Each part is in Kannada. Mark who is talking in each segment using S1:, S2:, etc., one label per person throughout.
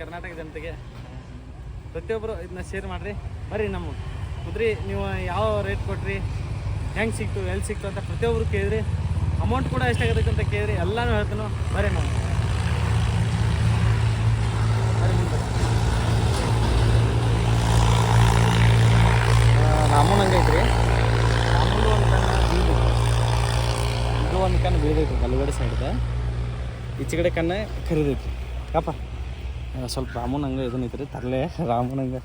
S1: ಕರ್ನಾಟಕ ಜನತೆಗೆ ಪ್ರತಿಯೊಬ್ಬರು ಇದನ್ನ ಶೇರ್ ಮಾಡಿರಿ. ಬರ್ರಿ ನಮ್ಮ ಕುದ್ರಿ, ನೀವು ಯಾವ ರೇಟ್ ಕೊಟ್ರಿ, ಹೆಂಗೆ ಸಿಕ್ತು, ಎಲ್ಲಿ ಸಿಕ್ತು ಅಂತ ಪ್ರತಿಯೊಬ್ಬರು ಕೇಳಿದ್ರಿ ಅಮೌಂಟ್ ಕೂಡ ಎಷ್ಟಾಗತ್ತೆ ಅಂತ ಕೇಳಿರಿ ಎಲ್ಲಾನು ಹೇಳ್ತೀನೋ. ಬರೇ ನಾವು ರಾಮನ್ ಹಂಗೆ ಐತ್ರಿ. ರಾಮನ್ ಒಂದು ಕಣ್ಣು ಬೀಳು ಇದು ಒಂದು ಕಣ್ಣು ಬೀಳದೈತಿ ಬಲಗಡೆ ಸೈಡ್ದ ಈಚೆ ಕಡೆ ಕಣ್ಣು ಕರಿದೈತಿ ಕಪ್ಪ ಸ್ವಲ್ಪ ರಾಮನ್ ಹಂಗೆ ಇದನ್ನ ಐತ್ರಿ ತರಲೆ. ರಾಮನ್ ಹಂಗೆ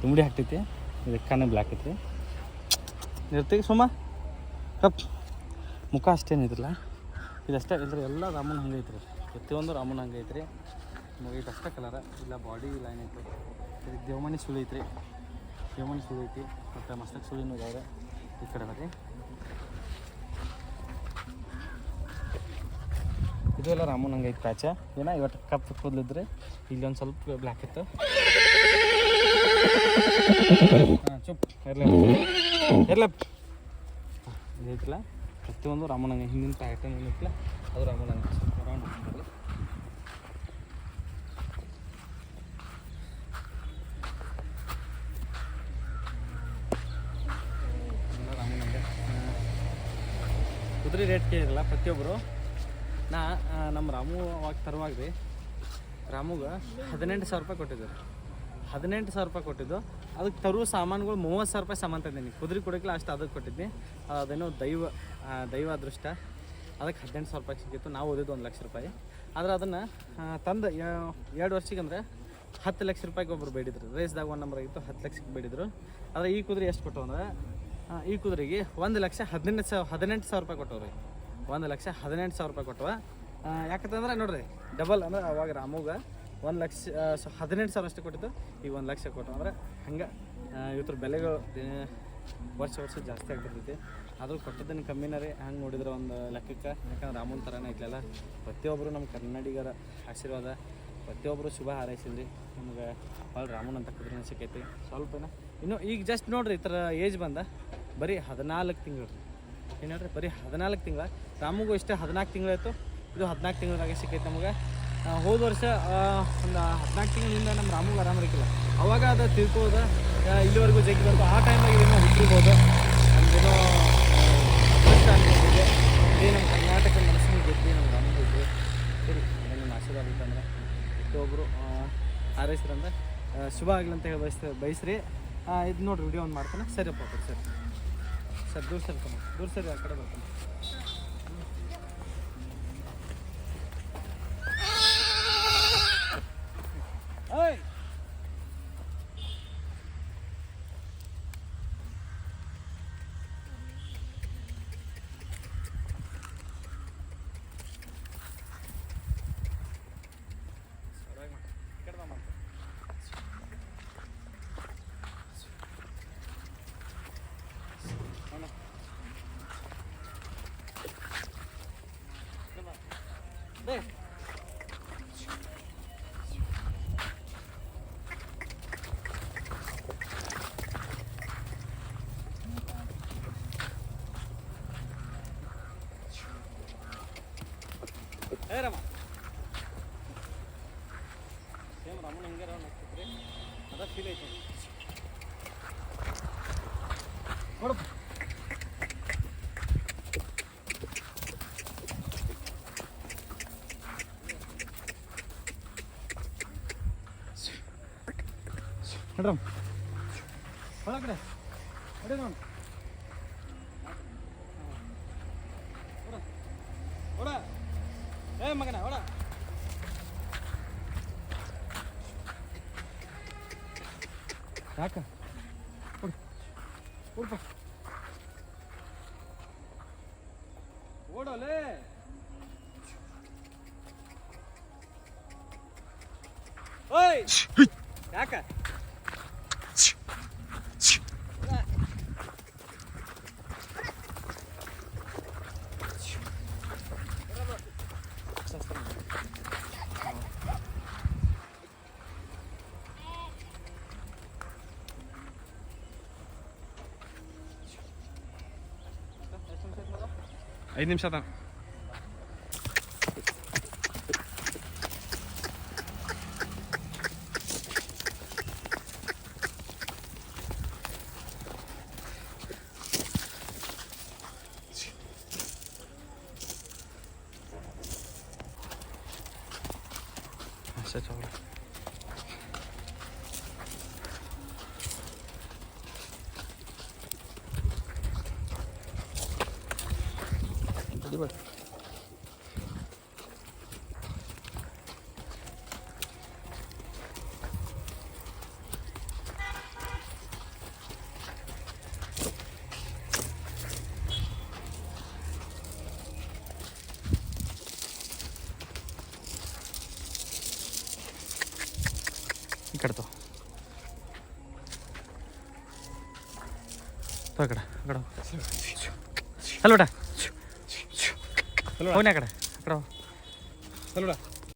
S1: ತುಂಬಿಡಿ ಹಾಕ್ತೈತಿ. ಇದಕ್ಕೆ ಕಣ್ಣು ಬ್ಲ್ಯಾಕ್ ಐತಿ ಇರ್ತೀವಿ ಸುಮ್ಮ. ಕಪ್. ಮುಖ ಅಷ್ಟೇನಿದ್ರಲ್ಲ ಇದಷ್ಟೇ ಇಲ್ಲರಿ ಎಲ್ಲ ರಾಮನ್ ಹಂಗೆ ಐತ್ರಿ. ಪ್ರತಿಯೊಂದು ರಾಮನ್ ಹಂಗೆ ಐತ್ರಿ. ಮುಗೈತೆ ಅಷ್ಟೇ ಕಲರ ಇಲ್ಲ ಬಾಡಿ ಇಲ್ಲ ಏನೈತೆ ಇದು ದೇವಮಣಿ ಸುಳಿ ಐತ್ರಿ. ದೇವಮಣಿ ಸುಳಿ ಐತಿ. ಮತ್ತು ಮಸ್ತಕ್ ಸುಳಿನೂ ಇದಾವೆ ಈ ಕಡೆ ಬರ್ರಿ. ಇದು ಎಲ್ಲ ರಾಮನ್ ಹಂಗೆ ಐತೆ ಪ್ಯಾಚ ಏನ ಇವತ್ತು ಕಪ್ ಕೂದಲಿದ್ರೆ? ಒಂದು ಸ್ವಲ್ಪ ಬ್ಲ್ಯಾಕ್ ಇತ್ತು. ಹಾಂ, ಚುಪ್. ಇರಲಿ. ಇರಲ. ಇದೈತಿಲ್ಲ ಪ್ರತಿಯೊಂದು ರಾಮನಂಗ ಹಿಂದಿನ ಪ್ಯಾಟರ್ನ್ ಏನಕ್ಕೆ ಅದು ರಾಮನಂಗ ಹಂಗೆ ಸ್ವಲ್ಪ ರೌಂಡ್ ಇರ್ತದಲ್ಲ ಎಲ್ಲ ರಾಮನ್ ಕುದುರೆ ರೇಟ್ ಕೇಳಿರಲ್ಲ ಪ್ರತಿಯೊಬ್ಬರು ನಾ ನಮ್ಮ ರಾಮು ಅವಾಗ ತರುವಾಗ ರೀ ರಾಮುಗೆ ಹದಿನೆಂಟು ಸಾವಿರ ರೂಪಾಯಿ ಕೊಟ್ಟಿದ್ದು ಹದಿನೆಂಟು ಸಾವಿರ ರೂಪಾಯಿ ಕೊಟ್ಟಿದ್ದು. ಅದಕ್ಕೆ ತರುವ ಸಾಮಾನುಗಳು ಮೂವತ್ತು ಸಾವಿರ ರೂಪಾಯಿ ಸಾಮಾನು ತಂದೀನಿ ಕುದುರೆ ಕೊಡೋಕ್ಕಿಲ್ಲ ಅಷ್ಟು ಅದಕ್ಕೆ ಕೊಟ್ಟಿದ್ದೆ ಅದೇನೋ ದೈವ ದೈವ ಅದೃಷ್ಟ. ಅದಕ್ಕೆ ಹದಿನೆಂಟು ಸಾವಿರ ರೂಪಾಯಿ ಸಿಕ್ಕಿತ್ತು. ನಾವು ಓದಿದ್ದು ಒಂದು ಲಕ್ಷ ರೂಪಾಯಿ. ಆದರೆ ಅದನ್ನು ತಂದು ಎರಡು ವರ್ಷಕ್ಕೆ ಅಂದ್ರೆ ಹತ್ತು ಲಕ್ಷ ರೂಪಾಯಿಗೆ ಒಬ್ಬರು ಬೇಡಿದ್ರು. ರೇಸ್ದಾಗ ಒಂದು ನಂಬರ್ ಆಗಿತ್ತು, ಹತ್ತು ಲಕ್ಷಕ್ಕೆ ಬೇಡಿದ್ರು. ಆದರೆ ಈ ಕುದುರೆ ಎಷ್ಟು ಕೊಟ್ಟು ಅಂದರೆ ಈ ಕುದುರೆಗೆ ಒಂದು ಲಕ್ಷ ಹದಿನೆಂಟು ಸಾವಿರ ಹದಿನೆಂಟು ಸಾವಿರ ರೂಪಾಯಿ ಕೊಟ್ಟವ್ರಿ. ಒಂದು ಲಕ್ಷ ಹದಿನೆಂಟು ಸಾವಿರ ರೂಪಾಯಿ ಕೊಟ್ಟವ. ಯಾಕಂತಂದ್ರೆ ನೋಡ್ರಿ ಡಬಲ್ ಅಂದ್ರೆ ಅವಾಗ ರಾಮೋಗ ಒಂದು ಲಕ್ಷ ಸೊ ಹದಿನೆಂಟು ಸಾವಿರ ಅಷ್ಟೇ ಕೊಟ್ಟಿತ್ತು ಈಗ ಒಂದು ಲಕ್ಷ ಕೊಟ್ಟು ಅಂದ್ರೆ ಹಂಗೆ ಇವತ್ತರ ಬೆಲೆಗಳು ವರ್ಷ ವರ್ಷ ಜಾಸ್ತಿ ಆಗ್ತಿರ್ತೈತಿ. ಆದರೂ ಕೊಟ್ಟಿದ್ದನ್ನು ಕಮ್ಮಿನ ರೀ. ಹಂಗೆ ನೋಡಿದ್ರೆ ಒಂದು ಲೆಕ್ಕಕ್ಕೆ. ಯಾಕಂದ್ರೆ ರಾಮನ್ ಥರನೇ ಐತ್ಲಲ್ಲ ಪ್ರತಿಯೊಬ್ಬರು ನಮ್ಮ ಕನ್ನಡಿಗರ ಆಶೀರ್ವಾದ ಪ್ರತಿಯೊಬ್ಬರು ಶುಭ ಹಾರೈಸಿದ್ರಿ. ನಮ್ಗೆ ಭಾಳ ರಾಮನ್ ಅಂತ ಕುದುರೆ ಸಿಕ್ಕೈತಿ ಸ್ವಲ್ಪನ. ಇನ್ನು ಈಗ ಜಸ್ಟ್ ನೋಡ್ರಿ, ಈ ಥರ ಏಜ್ ಬಂದ, ಬರೀ ಹದಿನಾಲ್ಕು ತಿಂಗಳು ಏನು ಹೇಳ್ರಿ? ಬರೀ ಹದಿನಾಲ್ಕು ತಿಂಗಳ. ರಾಮಗೂ ಇಷ್ಟೇ ಹದಿನಾಲ್ಕು ತಿಂಗಳಾಯ್ತು ಇದು ಹದಿನಾಲ್ಕು ತಿಂಗಳಾಗೆ ಸಿಕ್ಕೈತೆ ನಮಗೆ. ಹೋದ ವರ್ಷ ಒಂದು ಹದಿನಾಲ್ಕು ತಿಂಗಳಿಂದ ನಮ್ಮ ರಾಮುಗೆ ಆರಾಮಿರಕ್ಕಿಲ್ಲ ಅವಾಗ ಅದು ತಿಳ್ಕೋದ ಇಲ್ಲಿವರೆಗೂ ಜಗ್ಗಿ ಬರ್ಬೋದು ಆ ಟೈಮಾಗಿ ಇದನ್ನು ಹುಟ್ಟಿರ್ಬೋದು ನಮಗೇನೋ ಅದೃಷ್ಟ ಅನ್ಕೊಂಡಿದ್ದೆ ಇದೇ ನಮ್ಮ ಕರ್ನಾಟಕ ಮನಸ್ಸಿನ ಗೆದ್ದು ನಮ್ಮ ರಾಮಗೂ ಇದ್ದು ಸರಿ ನಿಮ್ಮ ಆಶೀರ್ವಾದ ಇತ್ತಂದ್ರೆ ಪ್ರತಿಯೊಬ್ಬರು ಹಾರೈಸ್ರಂದ್ರೆ ಆ, ಶುಭ ಆಗಲಿ ಅಂತ ಹೇಳಿ ಬಯಸ್ತ ಬಯಸ್ರಿ. ಇದು ನೋಡ್ರಿ ವಿಡಿಯೋ ಒಂದು ಮಾಡ್ತಾನೆ. ಸರಿಯಪ್ಪ ಸರಿ. ಸರ್, ದೂರ ಸರ್ ದೂರ ಸರಿ ಆ ಕಡೆ ಬರ್ತಾನೆ. ಓಯ್ Đây. ಏ ರಮ ಸೇಮ್ ರಮಣ ಹಂಗೆ ರೌಂಡ್ ಆಗ್ತೈತ್ರಿ ಅದ ಫೀಲ್ ಐತೆ ನೋಡಪ್ಪ ನಡ್ರಮ್ ಒಳಗಡೆ ಅಡಿ ನೋಡು ಓಡ ಏ ಮಗನ ಓಡ ಯಾಕ ಓಡು ಓಡಪ್ಪ ಓಡೋಲೆ ಓಯ್ ಯಾಕ
S2: ಐದು ನಿಮಿಷ ಆತ ಅಷ್ಟೇ ಚೌಡ
S1: ಹಿಡಿಬೇಡ ಈ ಕಡೆ ತೋ ತೋ ಆ ಕಡೆ ಆ ಕಡೆ